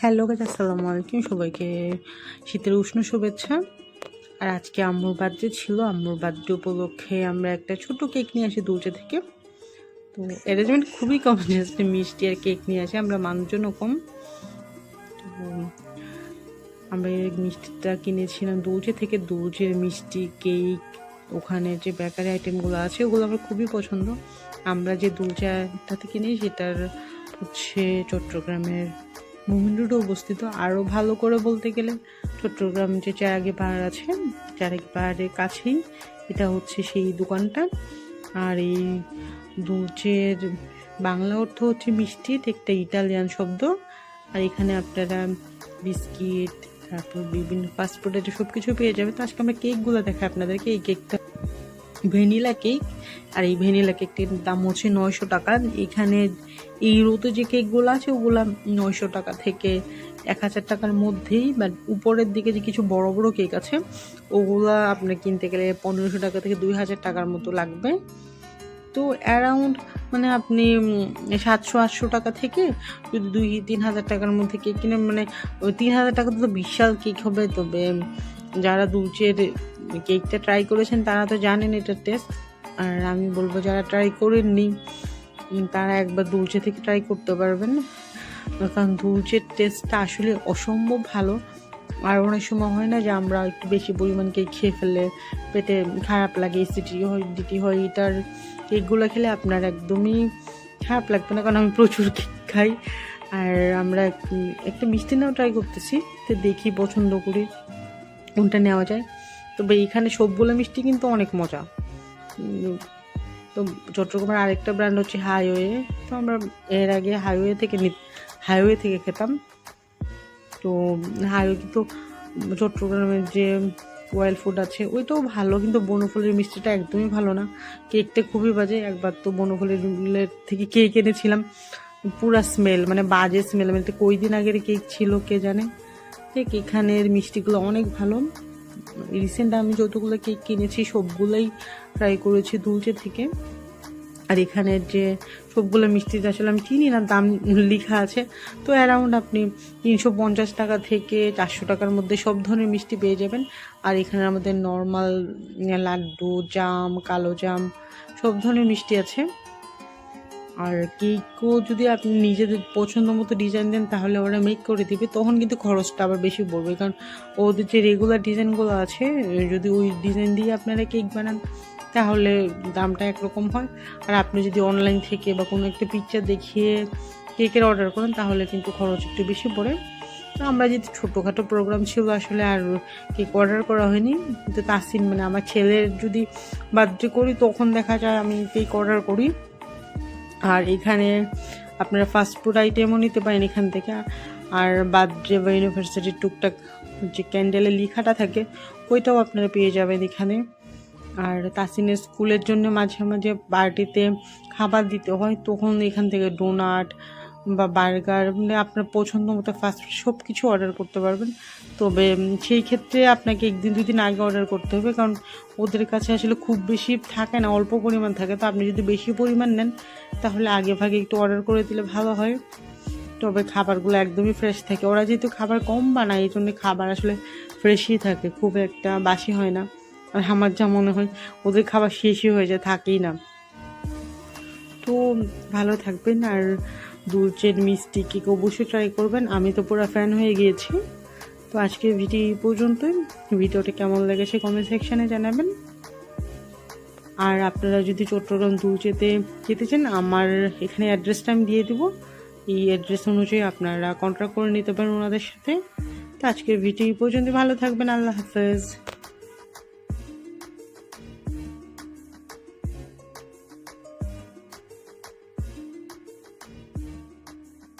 Hello গাছ আসসালামু আলাইকুম। সবাইকে শীতের উষ্ণ শুভেচ্ছা। আর আজকে আম্মুর বার্থডে ছিল। আম্মুর বার্থডে উপলক্ষে আমরা একটা ছোট কেক নিয়ে আসি দুর্জা থেকে। তো অ্যারেঞ্জমেন্ট খুবই কম জাস্ট মিষ্টি আর কেক নিয়ে আসি। আমরা মানুষজনও কম। তো আমরা মিষ্টিটা কিনেছিলাম দুর্জে থেকে। দুর্জের মিষ্টি, কেক, ওখানে যে বেকারি আইটেমগুলো আছে, ওগুলো আমার খুবই পছন্দ। আমরা যে দুর্জাটা থেকে নিই সেটার হচ্ছে চট্টগ্রামের মোমিন রোডে অবস্থিত। আরও ভালো করে বলতে গেলে চট্টগ্রাম যে চারাগি পাহাড় আছে, চারাগি পাহাড়ের কাছেই এটা হচ্ছে সেই দোকানটা। আর এই দুধের বাংলা অর্থ হচ্ছে মিষ্টি একটা ইটালিয়ান শব্দ। আর এখানে আপনারা বিস্কিট, তারপর বিভিন্ন ফাস্টফুডের সব কিছু পেয়ে যাবে তো আজকে আমরা কেকগুলো দেখাই আপনাদেরকে, এই কেকটা ভ্যানিলা কেক, আর এই ভ্যানিলা কেকটির দাম হচ্ছে নয়শো টাকা। এখানে এই রোতে যে কেকগুলো আছে, ওগুলো নয়শো টাকা থেকে এক হাজার টাকার মধ্যেই বা উপরের দিকে যে কিছু বড় বড় কেক আছে, ওগুলা আপনার কিনতে গেলে পনেরোশো টাকা থেকে দুই হাজার টাকার মতো লাগবে। তো অ্যারাউন্ড মানে আপনি সাতশো, আটশো টাকা থেকে যদি দুই, তিন হাজার টাকার মধ্যে কেক কিনে মানে ওই তিন হাজার টাকা তো বিশাল কেক হবে, তবে যারা দুচের কেকটা ট্রাই করেছেন, তারা তো জানেন এটার টেস্ট আর আমি বলব, যারা ট্রাই করেননি তারা একবার দুলচে থেকে ট্রাই করতে পারবেন। কারণ দুলচের টেস্টটা আসলে অসম্ভব ভালো। আর অনেক সময় হয় না যে আমরা একটু বেশি পরিমাণ কেক খেয়ে ফেলে পেটে খারাপ লাগে এসিটি হয় ডিটি হয়, এটার কেকগুলো খেলে আপনার একদমই খারাপ লাগবে না, কারণ আমি প্রচুর কেক খাই। আর আমরা এক- একটা মিষ্টি নাও ট্রাই করতেছি, তো দেখি পছন্দ করি কোনটা নেওয়া যায়। তবে এইখানে সবগুলো মিষ্টি কিন্তু অনেক মজা। তো চট্টগ্রামের আরেকটা ব্র্যান্ড হচ্ছে হাইওয়ে তো আমরা এর আগে হাইওয়ে থেকে হাইওয়ে থেকে খেতাম। তো হাইওয়ে কিন্তু চট্টগ্রামের যে ওয়েল ফুড আছে, ওইটাও ভালো, কিন্তু বনফুলের মিষ্টিটা একদমই ভালো না। কেকটা খুবই বাজে। একবার তো বনফুলের থেকে কেক এনেছিলাম। পুরা স্মেল মানে বাজে স্মেল মানে কই দিন আগের কেক ছিল কে জানে? ঠিক এখানের মিষ্টিগুলো অনেক ভালো। রিসেন্ট আমি যতগুলো কেক কিনেছি, সবগুলোই ট্রাই করেছি দুলচে থেকে। আর এখানের যে সবগুলো মিষ্টি আসলে আমি চিনি না, দাম লেখা আছে। তো অ্যারাউন্ড আপনি তিনশো পঞ্চাশ টাকা থেকে চারশো টাকার মধ্যে সব ধরনের মিষ্টি পেয়ে যাবেন। আর এখানে আমাদের নর্মাল লাড্ডু, জাম, কালো জাম, সব ধরনের মিষ্টি আছে। আর কেকও যদি আপনি নিজেদের পছন্দ মতো ডিজাইন দেন, তাহলে ওরা মেক করে দিবে। তখন কিন্তু খরচটা আবার বেশি পড়বে। কারণ ওদের যে রেগুলার ডিজাইনগুলো আছে যদি ওই ডিজাইন দিয়ে আপনারা কেক বানান, তাহলে দামটা একরকম হয়। আর আপনি যদি অনলাইন থেকে বা কোনো একটা পিকচার দেখিয়ে কেকের অর্ডার করেন, তাহলে কিন্তু খরচ একটু বেশি পড়ে। আমরা যদি ছোটোখাটো প্রোগ্রাম ছিল, আসলে আর কেক অর্ডার করা হয়নি। কিন্তু তাসিন মানে আমার ছেলের যদি বার্থডে করি, তখন দেখা যায় আমি কেক অর্ডার করি। আর এখানে আপনারা ফাস্ট ফুড আইটেমও নিতে পারেন এখান থেকে। আর বার্থডে বা ইউনিভার্সিটির টুকটাক যে ক্যান্ডেলে লিখাটা থাকে, ওইটাও আপনারা পেয়ে যাবেন এখানে। আর তাসিনের স্কুলের জন্য মাঝে মাঝে পার্টিতে খাবার দিতে হয়, তখন এখান থেকে ডোনাট বা বার্গার মানে আপনার পছন্দ মতো ফাস্ট সব কিছু অর্ডার করতে পারবেন। তবে সেই ক্ষেত্রে আপনাকে একদিন, দুই দিন আগে অর্ডার করতে হবে, কারণ ওদের কাছে আসলে খুব বেশি থাকে না, অল্প পরিমাণ থাকে। তো আপনি যদি বেশি পরিমাণ নেন, তাহলে আগে ভাগে একটু অর্ডার করে দিলে ভালো হয়। তবে খাবারগুলো একদমই ফ্রেশ থাকে। ওরা যেহেতু খাবার কম বানায়, এই জন্য খাবার আসলে ফ্রেশই থাকে, খুব একটা বাসি হয় না। আর আমার যা মনে হয়, ওদের খাবার শেষই হয়ে যায়, থাকেই না। তো, ভালো থাকবেন। আর দুধের মিষ্টি কেক অবশ্যই ট্রাই করবেন? আমি তো পুরো ফ্যান হয়ে গিয়েছি। তো আজকের ভিডিও এই পর্যন্তই। ভিডিওটা কেমন লেগেছে কমেন্ট সেকশানে জানাবেন। আর আপনারা যদি চট্টগ্রাম দুলচেতে যেতে চান, আমার এখানে অ্যাড্রেসটা আমি দিয়ে দেবো। এই অ্যাড্রেস অনুযায়ী আপনারা কন্ট্যাক্ট করে নিতে পারেন ওনাদের সাথে। তো আজকের ভিডিও এই পর্যন্ত ভালো থাকবেন। আল্লাহ হাফেজ।